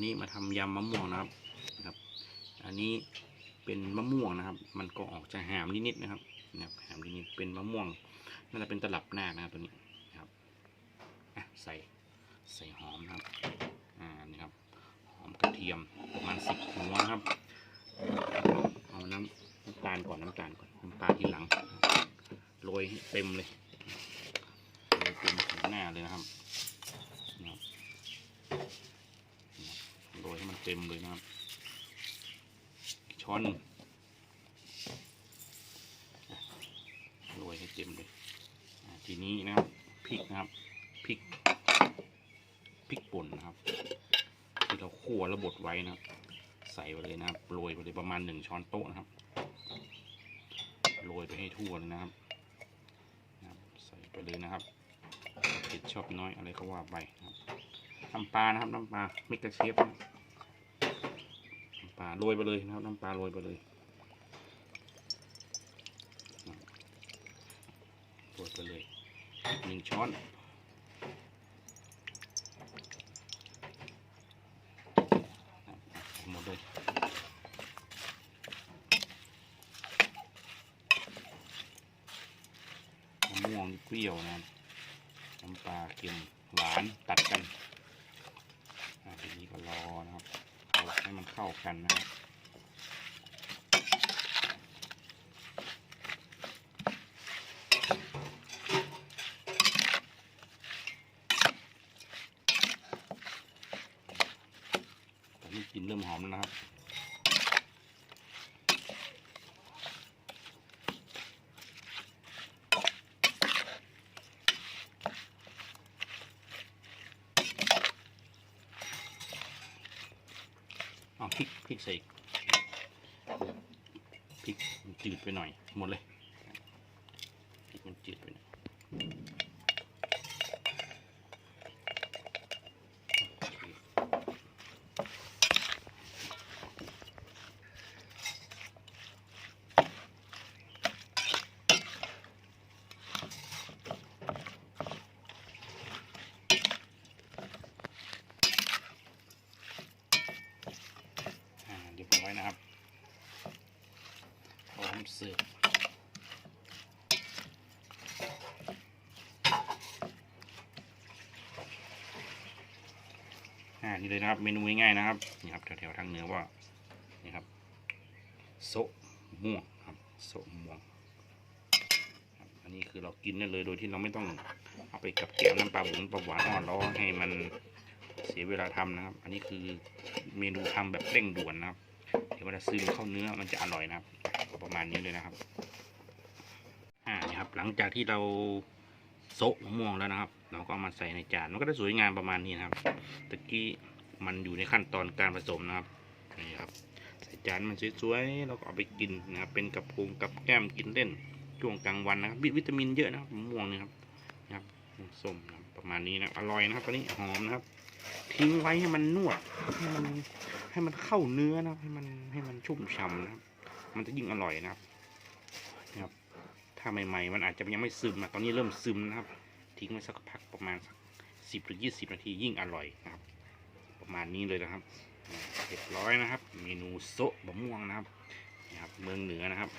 วันนี้มาทำยำมะม่วงนะครับนะครับ อันนี้เป็นมะม่วงนะครับ มันก็ออกจะหามนิดๆนะครับนะครับหามนิดๆเป็นมะม่วงน่าจะเป็นตลับหน้านะครับตัวนี้นะครับอะใส่ใส่หอมนะครับอ่านี่ครับหอมกระเทียมประมาณสิบหัวนะครับเอาน้ำน้ำตาลก่อนน้ำตาลก่อนน้ำตาลทีหลังโรยเต็มเลยโรยเต็มถึงหน้าเลยนะครับโร ยให้มันเต็มเลยนะครับช้อนโรยให้เต็มเลยทีนี้นะครับพริกนะครับพริกพริกป่นนะครับที่เราคั่วแล้วบดไว้นะครับ ใส่ไปเลยนะครับโรยไปเลยประมาณหนึ่งช้อนโต๊ะนะครับโรยไปให้ทั่วเลยนะครับใส่ไปเลยนะครับเผ็ดชอบน้อยอะไรก็ว่าไปนะครับน้ำปลานะครับน้ำปลามิกเกอร์เชฟนะ ปลาโรยไปเลยนะครับ น้ำปลาโรยไปเลยนะครับโรยไปเลยหนึ่งช้อนหมดเลยมะม่วงเปรี้ยวนะน้ำปลาเค็มหวานตัดกันอ่าทีนี้ก็รอนะ เข้ากันนะครับตอนนี้กลินเริ่มหอมแล้วนะครับ ริกพริกใส่พริกมันจืดไปหน่อยหมดเลยพริกมันจืดไปหน่อยโอเคอ่าเรียบร้อยนะครับ พร้อนี่เลยนะครับ เมนูง่ายๆนะครับนี่ครับแถวๆทางเหนือว่านี่ครับโซม่วงครับโซม่วงอันนี้คือเรากินได้เลยโดยที่เราไม่ต้องเอาไปกับแก้วน้ำปลาบุ๋นปลาหวานอ่อนล้อให้มันเสียเวลาทำนะครับ อันนี้คือเมนูทำแบบเร่งด่วนนะครับ เดี๋ยวเวลาซึมเข้าเนื้อมันจะอร่อยนะครับ ก็ประมาณนี้เลยนะครับอ่านี่ครับ หลังจากที่เราโซะมะม่วงแล้วนะครับ เราก็เอามาใส่ในจานมันก็จะสวยงามประมาณนี้นะครับตะกี้มันอยู่ในขั้นตอนการผสมนะครับนี่ครับใส่จานมันสวยๆเราก็เอาไปกินนะครับเป็นกับพุงกับแก้มกินเล่นช่วงกลางวันนะครับวิตามินเยอะนะครับมะม่วงนี่ครับนะครับส้มนะประมาณนี้นะอร่อยนะครับตอนนี้หอมนะครับ ทิ้งไว้ให้มันนวดให้มันให้มันเข้าเนื้อนะครับให้มันให้มันชุ่มฉ่ำนะครับ มันจะยิ่งอร่อยนะครับนะครับ ถ้าใหม่ๆ มันอาจจะยังไม่ซึมนะตอนนี้เริ่มซึมนะครับ ทิ้งไว้สักพักประมาณสักสิบหรือยี่สิบนาทียิ่งอร่อยนะครับ ประมาณนี้เลยนะครับเรียบร้อยนะครับ เมนูโซะบะม่วงนะครับนะครับ เมืองเหนือนะครับ